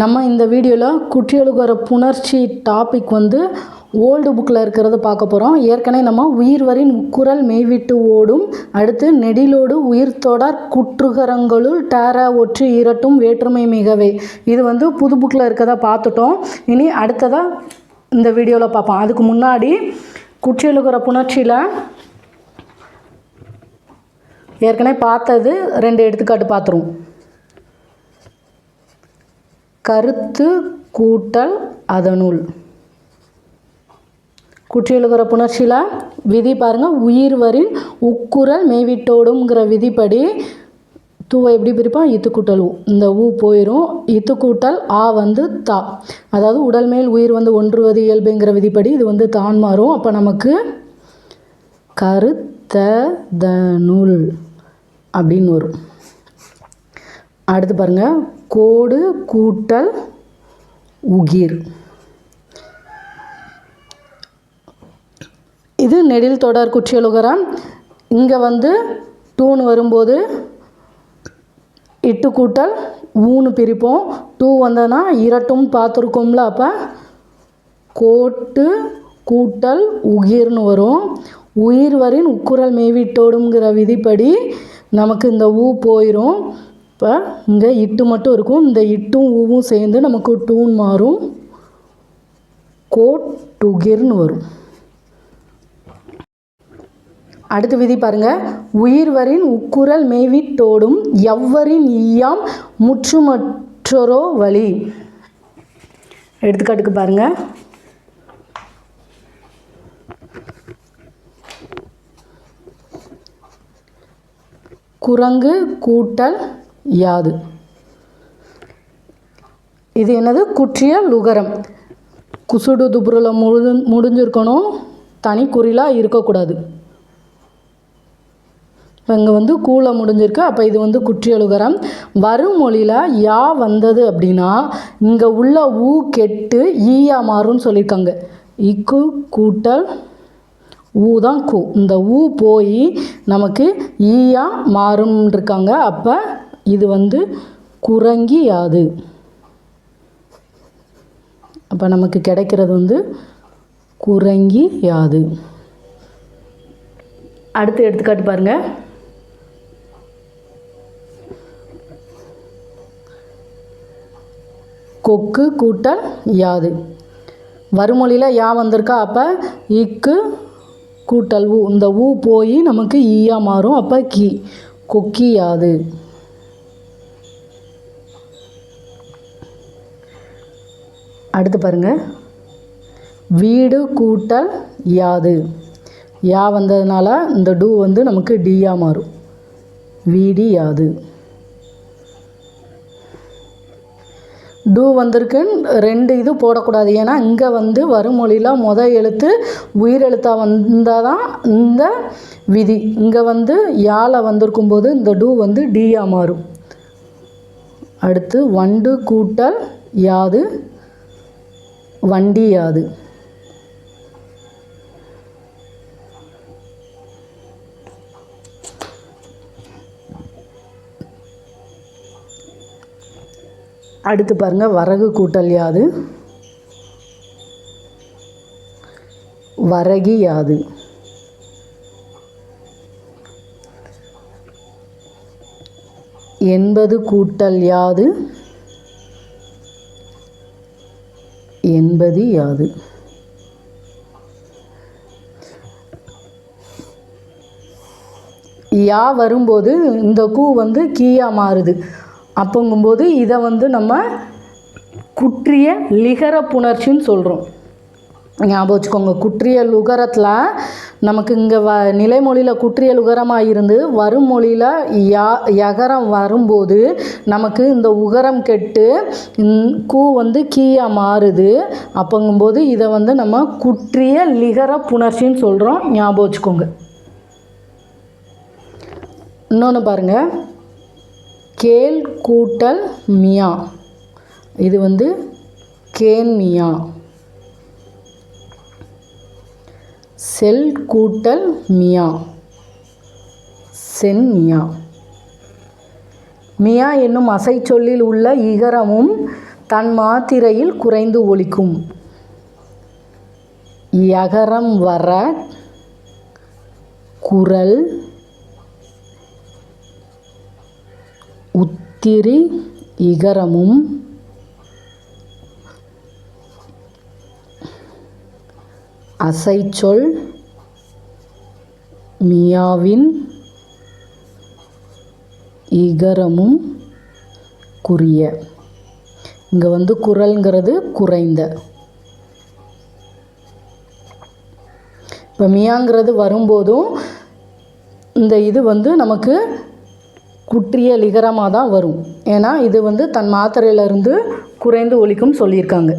நம்ம இந்த வீடியோவில் குற்றியலுகர புணர்ச்சி டாபிக் வந்து ஓல்டு புக்கில் இருக்கிறத பார்க்க போகிறோம் ஏற்கனவே நம்ம உயிர்வரின் குரல் மெய்விட்டு ஓடும் அடுத்து நெடிலோடு உயிர்த்தொடர் குற்றுகரங்களுள் டேர ஒற்று இரட்டும் வேற்றுமை மிகவே. இது வந்து புது புக்கில் இருக்கிறத பார்த்துட்டோம். இனி அடுத்ததாக இந்த வீடியோவில் பார்ப்போம். அதுக்கு முன்னாடி குற்றியலுகர புணர்ச்சியில் ஏற்கனவே பார்த்தது ரெண்டு எடுத்துக்காட்டு பார்த்துருவோம். கருத்து கூட்டல் அதனுள். குற்றியலுகிற புணர்ச்சியில் விதி பாருங்கள் உயிர் உயிர்வரின் உக்குரல் மேவிட்டோடுங்கிற விதிப்படி தூவை எப்படி பிரிப்பான் இத்துக்கூட்டல் ஊ இந்த ஊ போயிடும் இத்துக்கூட்டல் ஆ வந்து தா. அதாவது உடல் மேல் உயிர் வந்து ஒன்றுவது இயல்புங்கிற விதிப்படி இது வந்து தான் மாறும். அப்போ நமக்கு கருத்ததனுள் அப்படின்னு வரும். அடுத்து பாருங்கள் கோடு கூட்டல் உகிர். இது நெடில் தொடர் குற்றியலுகரம். இங்கே வந்து டூன்னு வரும்போது இட்டு கூட்டல் ஊன்னு பிரிப்போம். டூ வந்ததுன்னா இரட்டும் பார்த்துருக்கோம்ல அப்போ கோட்டு கூட்டல் உகிர்னு வரும். உயிர்வரின் உக்குரல் மேவிட்டோடுங்கிற விதிப்படி நமக்கு இந்த ஊ போயிடும் இப்போ இங்கே இட்டு மட்டும் இருக்கும். இந்த இட்டும் ஊவும் சேர்ந்து நமக்கு டூன் மாறும். கோட் கோட்டுகிர்னு வரும். அடுத்த விதி பாருங்க. உயிர்வரின் உக்குரல் மேவிட்டோடும் எவ்வரின் ஈயாம் முற்றுமற்றொரோ வழி. எடுத்துக்காட்டுக்கு பாருங்க. குரங்கு கூட்டல் யாது. இது என்னது? குற்றிய லுகரம். குசுடு துபுரில் முழு முடிஞ்சிருக்கணும். தனி குறிலாக இருக்கக்கூடாது. இப்போ இங்கே வந்து கூல முடிஞ்சிருக்கு. அப்போ இது வந்து குற்றியலுகரம் வரும் மொழியில் யா வந்தது அப்படின்னா இங்கே உள்ள ஊ கெட்டு ஈயா மாறும்னு சொல்லியிருக்காங்க இக்கு கூட்டல் ஊ தான் கூ. இந்த ஊ போய் நமக்கு ஈயா மாறும் இருக்காங்க. அப்போ இது வந்து குரங்கி யாது அப்போ நமக்கு கிடைக்கிறது வந்து குரங்கி யாது அடுத்து எடுத்துக்காட்டு பாருங்கள் கொக்கு கூட்டல் யாது. வறுமொழியில் யா வந்திருக்கா? அப்போ இக்கு கூட்டல் ஊ இந்த ஊ போய் நமக்கு ஈயா மாறும். அப்போ கி. கொக்கி யாது அடுத்து பாருங்க. வீடு கூட்டல் யாது. யா வந்ததுனால இந்த டூ வந்து நமக்கு டியா மாறும். வீடி யாது. டூ வந்திருக்குன்னு ரெண்டு இது போடக்கூடாது. ஏன்னா இங்கே வந்து வருமொழியில் முத எழுத்து உயிரெழுத்தாக வந்தால் தான் இந்த விதி. இங்கே வந்து யால வந்திருக்கும் போது இந்த டூ வந்து டியாக மாறும். அடுத்து வண்டு கூட்டல் யாது. வண்டி யாது. அடுத்து பாருங்க வரகு கூட்டல் யாது. வரகி யாது. எண்பது கூட்டல் யாது. என்பது யாது? யா வரும்போது இந்த கூ வந்து கீயா மாறுது. அப்போங்கும்போது இதை வந்து நம்ம குற்றிய லிகர புணர்ச்சின்னு சொல்கிறோம் ஞாபகம் வச்சுக்கோங்க. குற்றிய லுகரத்தில் நமக்கு இங்கே வ நிலைமொழியில் குற்றிய லுகரமாக இருந்து வரும் மொழியில் யா யகரம் வரும்போது நமக்கு இந்த உகரம் கெட்டு கூ வந்து கீயாக மாறுது. அப்போங்கும்போது இதை வந்து நம்ம குற்றிய லிகர புணர்ச்சின்னு சொல்கிறோம் ஞாபகம் வச்சுக்கோங்க. இன்னொன்று பாருங்கள் கேல் கூட்டல் மியா. இது வந்து கேன் செல் கூட்டல் மியா. சென் மியா. மியா என்னும் அசைச்சொல்லில் உள்ள இகரமும் தன் மாத்திரையில் குறைந்து ஒலிக்கும். யகரம் வர குரல் உத்திரி இகரமும் அசைச்சொல் மியாவின் இகரமும் குறிய இங்கே வந்து குரல்ங்கிறது குறைந்த. இப்போ மியாங்கிறது வரும்போதும் இந்த இது வந்து நமக்கு குற்றிய லிகரமாக தான் வரும். ஏன்னா இது வந்து தன் மாத்திரையிலிருந்து குறைந்து ஒழிக்கும் சொல்லியிருக்காங்க.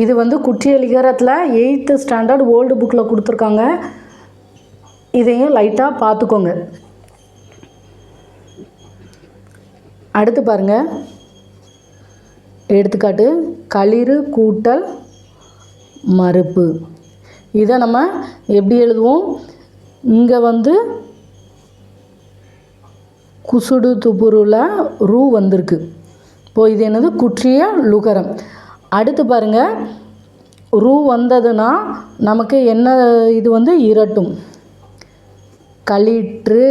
இது வந்து குற்றிய லிகரத்தில் எயித்து ஸ்டாண்டர்ட் ஓல்டு புக்கில் கொடுத்துருக்காங்க. இதையும் லைட்டாக பார்த்துக்கோங்க அடுத்து பாருங்க. எடுத்துக்காட்டு களிறு கூட்டல் மறுப்பு. இதை நம்ம எப்படி எழுதுவோம்? இங்கே வந்து குசுடு துப்புருவில் ரூ வந்திருக்கு. இப்போது இது என்னது? குற்றிய லுகரம். அடுத்து பாருங்கள் ரூ வந்ததுன்னா நமக்கு என்ன இது வந்து இரட்டும். களிற்று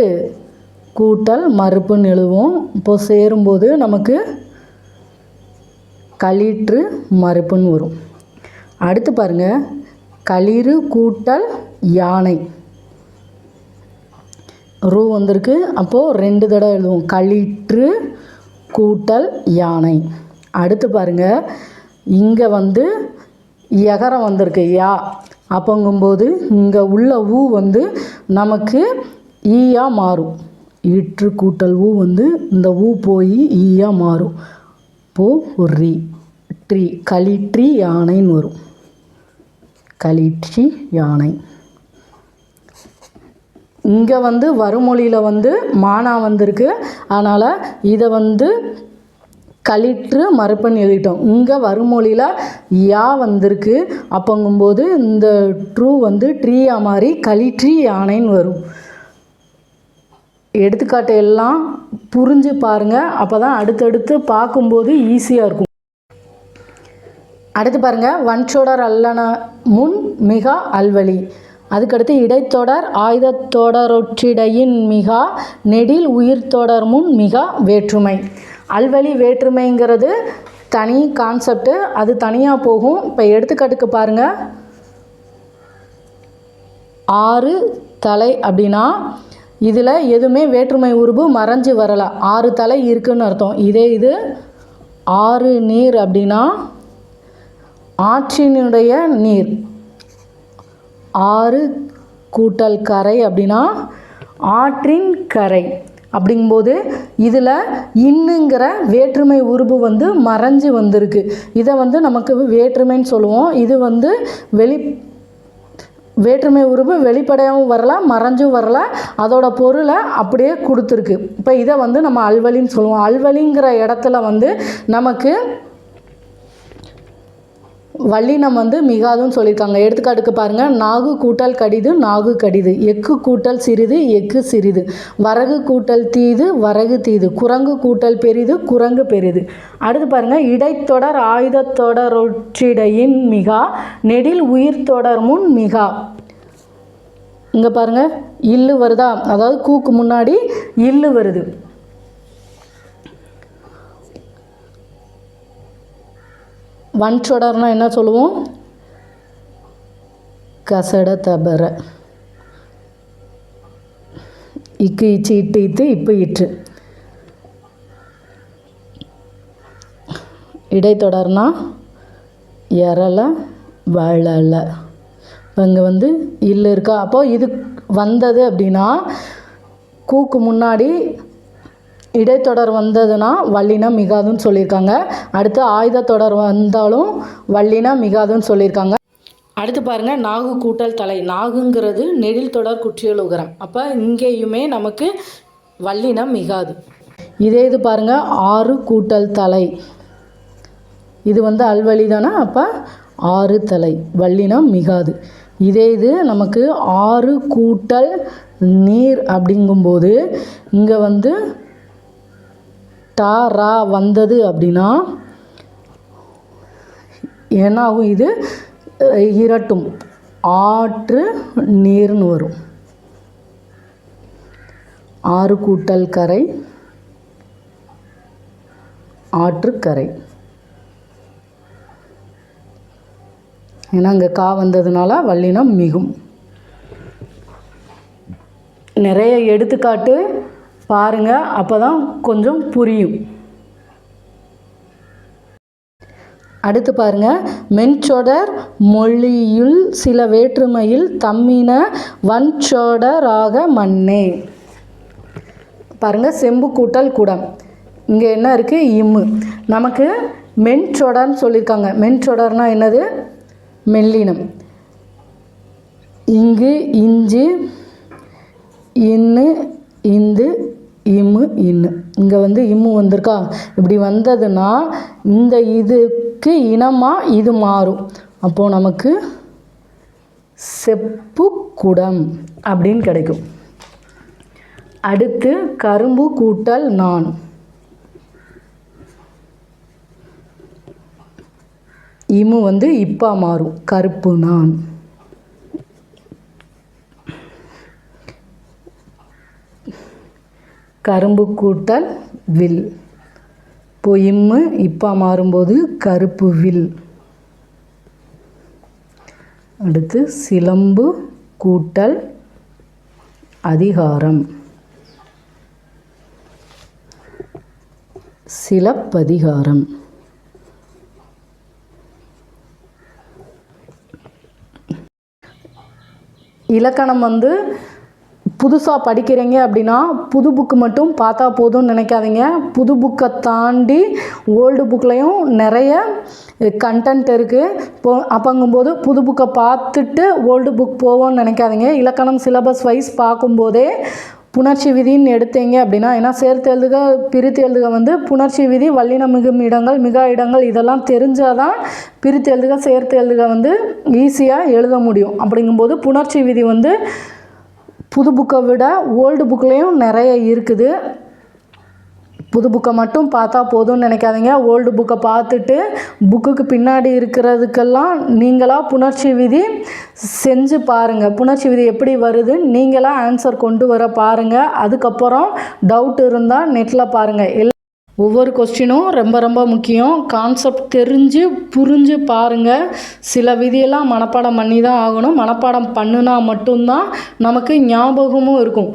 கூட்டல் மறுப்புன்னு எழுவோம் இப்போ சேரும்போது நமக்கு களிற்று மறுப்புன்னு வரும். அடுத்து பாருங்கள் களிறு கூட்டல் யானை. ரூ வந்திருக்கு. அப்போது ரெண்டு தடவை எழுதுவோம். களிற்று கூட்டல் யானை. அடுத்து பாருங்க இங்கே வந்து எகரம் வந்திருக்கு யா. அப்போங்கும்போது இங்கே உள்ள ஊ வந்து நமக்கு ஈயா மாறும். ஈற்று கூட்டல் ஊ வந்து இந்த ஊ போய் ஈயா மாறும். போ ஒரு ரீ ட்ரீ களிற்றி யானைன்னு வரும். களிற்றி யானை. இங்கே வந்து வறுமொழியில் வந்து மானா வந்திருக்கு. அதனால் இதை வந்து கழிற்று மறுப்பன் எழுதிட்டோம். இங்கே வருமொழியில் யா வந்திருக்கு. அப்போங்கும்போது இந்த ட்ரூ வந்து ட்ரீயா மாதிரி களிற்றி யானைன்னு வரும். எடுத்துக்காட்டு எல்லாம் புரிஞ்சு பாருங்கள் அப்போ தான் அடுத்தடுத்து பார்க்கும்போது ஈஸியாக இருக்கும். அடுத்து பாருங்கள் வன்சொடர் அல்லன முன் மிக அல்வழி. அதுக்கடுத்து இடைத்தொடர் ஆயுதத்தொடரொற்றிடையின் மிகா நெடில் உயிர்த்தொடர் முன் மிக வேற்றுமை. அல்வழி வேற்றுமைங்கிறது தனி கான்செப்ட்டு அது தனியாக போகும். இப்போ எடுத்துக்காட்டுக்கு பாருங்கள் ஆறு தலை அப்படின்னா இதில் எதுவுமே வேற்றுமை உருபு மறைஞ்சு வரலை. ஆறு தலை இருக்குன்னு அர்த்தம். இதே இது ஆறு நீர் அப்படின்னா ஆற்றினுடைய நீர். ஆறு கூட்டல் கரை அப்படின்னா ஆற்றின் கரை. அப்படிங்கும்போது இதில் இன்னுங்கிற வேற்றுமை உருபு வந்து மறைஞ்சு வந்திருக்கு. இதை வந்து நமக்கு வேற்றுமைன்னு சொல்லுவோம். இது வந்து வெளி வேற்றுமை உருவு வெளிப்படையாகவும் வரல மறைஞ்சும் வரல. அதோட பொருளை அப்படியே கொடுத்துருக்கு. இப்போ இதை வந்து நம்ம அல்வலின்னு சொல்லுவோம். அல்வலிங்கிற இடத்துல வந்து நமக்கு வல்லினம் வந்து மிகாதுன்னு சொல்லியிருக்காங்க. எடுத்துக்காட்டுக்கு பாருங்கள் நாகு கூட்டல் கடிது நாகு கடிது. எக்கு கூட்டல் சிறிது எக்கு சிறிது. வரகு கூட்டல் தீது வரகு தீது. குரங்கு கூட்டல் பெரிது குரங்கு பெரிது. அடுத்து பாருங்கள் இடைத்தொடர் ஆயுதத்தொடரொற்றிடையின் மிகா நெடில் உயிர் தொடர் முன் மிகா. இங்கே பாருங்கள் இல்லு வருதா? அதாவது கூக்கு முன்னாடி இல்லு வருது. வன்சொடர்னா என்ன சொல்லுவோம்? கசட தபர. இக்கு இச்சு இட்டு இத்து இப்போ இற்று. இடைத்தொடர்னா எரல வளல இப்போ இங்கே வந்து இல்லை இருக்கா? அப்போது இது வந்தது அப்படின்னா கூக்கு முன்னாடி இடைத்தொடர் வந்ததுன்னா வல்லினம் மிகாதுன்னு சொல்லியிருக்காங்க. அடுத்து ஆயுத தொடர் வந்தாலும் வல்லினம் மிகாதுன்னு சொல்லியிருக்காங்க. அடுத்து பாருங்கள் நாகு கூட்டல் தலை. நாகுங்கிறது நெடில் தொடர் குற்றியல் உகரம். அப்போ இங்கேயுமே நமக்கு வல்லினம் மிகாது. இதே இது பாருங்கள் ஆறு கூட்டல் தலை. இது வந்து அல்வழி தானே? அப்போ ஆறு தலை. வல்லினம் மிகாது. இதே இது நமக்கு ஆறு கூட்டல் நீர் அப்படிங்கும்போது இங்கே வந்து டா ரா வந்தது அப்படின்னா என்னாகும் இது? இரட்டும். ஆற்று நீர்னு வரும். ஆறு கூட்டல் கரை ஆற்றுக்கரை ஏன்னா அங்கே கா வந்ததுனால வல்லினம் மிகும். நிறைய எடுத்துக்காட்டு பாருங்க அப்போ தான் கொஞ்சம் புரியும். அடுத்து பாருங்க மென்சொடர் மொழியுள் சில வேற்றுமையில் தம்மின வன்சொடராக மண்ணே பாருங்க செம்பு கூட்டல் குடம். இங்கே என்ன இருக்குது இம்மு நமக்கு மென்சொடர்னு சொல்லியிருக்காங்க மென்சொடர்னா என்னது? மெல்லினம். இங்கு இஞ்சி இன்னு இந்து இம்மு இன்னு. இங்கே வந்து இம்மு வந்திருக்கா? இப்படி வந்ததுன்னா இந்த இதுக்கு இனமாக இது மாறும். அப்போது நமக்கு செப்பு குடம் அப்படின்னு கிடைக்கும். அடுத்து கரும்பு கூட்டல் நான். இமு வந்து இப்பா மாறும். கருப்பு நான். கரும்பு கூட்டல் வில். இப்போ இம்மு இப்பா மாறும்போது கருப்பு வில். அடுத்து சிலம்பு கூட்டல் அதிகாரம். சிலப்பதிகாரம். இலக்கணம் வந்து புதுசாக படிக்கிறீங்க அப்படின்னா புது புக்கு மட்டும் பார்த்தா போதும்னு நினைக்காதீங்க. புது புக்கை தாண்டி ஓல்டு புக்லேயும் நிறைய கண்டென்ட் இருக்குது இப்போ அப்போங்கும்போது புது புக்கை பார்த்துட்டு ஓல்டு புக் போவோம்னு நினைக்காதீங்க. இலக்கணம் சிலபஸ் வைஸ் பார்க்கும்போதே புணர்ச்சி விதின்னு எடுத்தீங்க அப்படின்னா ஏன்னா சேர்த்து எழுதுக பிரித்து எழுதுக வந்து புணர்ச்சி விதி வல்லினமிகும் இடங்கள் மிக இடங்கள் இதெல்லாம் தெரிஞ்சால் தான் பிரித்து எழுதுக சேர்த்து எழுதுக வந்து ஈஸியாக எழுத முடியும். அப்படிங்கும்போது புணர்ச்சி விதி வந்து புது புக்கை விட ஓல்டு புக்லேயும் நிறைய இருக்குது. புது புக்கை மட்டும் பார்த்தா போதும்னு நினைக்காதீங்க. ஓல்டு புக்கை பார்த்துட்டு புக்குக்கு பின்னாடி இருக்கிறதுக்கெல்லாம் நீங்களாக புணர்ச்சி விதி செஞ்சு பாருங்கள் புணர்ச்சி விதி எப்படி வருது நீங்களாக ஆன்சர் கொண்டு வர பாருங்கள் அதுக்கப்புறம் டவுட் இருந்தால் நெட்டில் பாருங்கள் எல் ஒவ்வொரு கொஸ்டினும் ரொம்ப ரொம்ப முக்கியம். கான்செப்ட் தெரிஞ்சு புரிஞ்சு பாருங்கள் சில விதியெல்லாம் மனப்பாடம் பண்ணி தான் ஆகணும். மனப்பாடம் பண்ணுனா மட்டும்தான் நமக்கு ஞாபகமும் இருக்கும்.